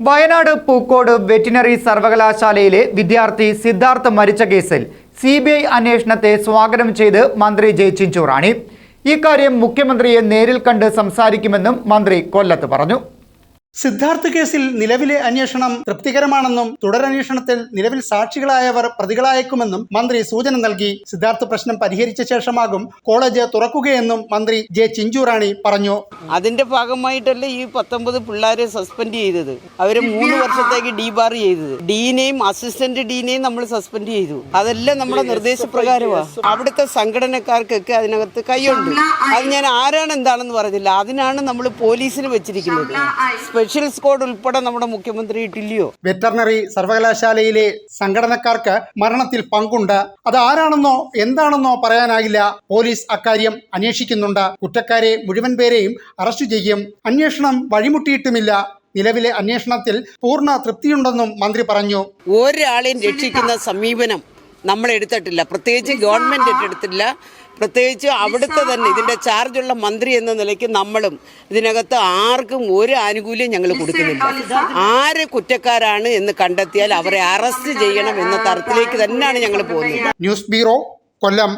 Wayanad Pookode veterinary സർവകലാശാലയിലെ വിദ്യാർത്ഥി സിദ്ധാർത്ഥ് മരിച്ച കേസിൽ സി ബി ഐ അന്വേഷണത്തെ സ്വാഗതം ചെയ്ത് മന്ത്രി ജെ ചിഞ്ചുറാണി. ഇക്കാര്യം മുഖ്യമന്ത്രിയെ നേരിൽ കണ്ട് സംസാരിക്കുമെന്നും മന്ത്രി കൊല്ലത്ത് പറഞ്ഞു. സിദ്ധാർത്ഥ് കേസിൽ നിലവിലെ അന്വേഷണം തൃപ്തികരമാണെന്നും തുടരന്വേഷണത്തിൽ നിലവിൽ സാക്ഷികളായവർ പ്രതികളായേക്കുമെന്നും മന്ത്രി സൂചന നൽകി. സിദ്ധാർത്ഥ് പ്രശ്നം പരിഹരിച്ച ശേഷമാകും കോളേജ് തുറക്കുകയെന്നും മന്ത്രി ജെ ചിഞ്ചുറാണി പറഞ്ഞു. അതിന്റെ ഭാഗമായിട്ടല്ലേ ഈ പത്തൊമ്പത് പിള്ളേരെ സസ്പെൻഡ് ചെയ്തത്. അവരെ മൂന്ന് വർഷത്തേക്ക് ഡീബാർ ചെയ്തത്. ഡീനെയും അസിസ്റ്റന്റ് ഡീനെയും നമ്മൾ സസ്പെൻഡ് ചെയ്തു. അതെല്ലാം നമ്മുടെ നിർദ്ദേശപ്രകാരമാണ് അവിടുത്തെ സംഘടനക്കാർക്കൊക്കെ അതിനകത്ത് കൈയുണ്ട്. അത് ഞാൻ ആരാണ് എന്താണെന്ന് പറഞ്ഞില്ല. അതിനാണ് നമ്മൾ പോലീസിന് വെച്ചിരിക്കുന്നത്. സ്പെഷ്യൽ സ്ക്വാഡ് ഉൾപ്പെടെ നമ്മുടെ മുഖ്യമന്ത്രി ഇട്ടില്ലയോ? വെറ്ററിനറി സർവകലാശാലയിലെ സംഘടനക്കാർക്ക് മരണത്തിൽ പങ്കുണ്ട്. അത് ആരാണെന്നോ എന്താണെന്നോ പറയാനാകില്ല. പോലീസ് അക്കാര്യം അന്വേഷിക്കുന്നുണ്ട്. കുറ്റക്കാരെ മുഴുവൻ പേരെയും അറസ്റ്റ് ചെയ്യും. അന്വേഷണം വഴിമുട്ടിയിട്ടുമില്ല. നിലവിലെ അന്വേഷണത്തിൽ പൂർണ തൃപ്തിയുണ്ടെന്നും മന്ത്രി പറഞ്ഞു. ഒരാളെയും രക്ഷിക്കുന്ന സമീപനം നമ്മൾ എടുത്തിട്ടില്ല. പ്രത്യേകിച്ച് ഗവൺമെന്റ് ഏറ്റെടുത്തില്ല പ്രത്യേകിച്ച് അവിടുത്തെ തന്നെ ഇതിന്റെ ചാർജുള്ള മന്ത്രി എന്ന നിലയ്ക്ക് നമ്മളും ഇതിനകത്ത് ആർക്കും ഒരു ആനുകൂല്യം ഞങ്ങൾ കൊടുക്കുന്നില്ല. ആര് കുറ്റക്കാരാണ് എന്ന് കണ്ടെത്തിയാൽ അവരെ അറസ്റ്റ് ചെയ്യണം എന്ന തരത്തിലേക്ക് തന്നെയാണ് ഞങ്ങൾ പോകുന്നത്. News bureau Kollam.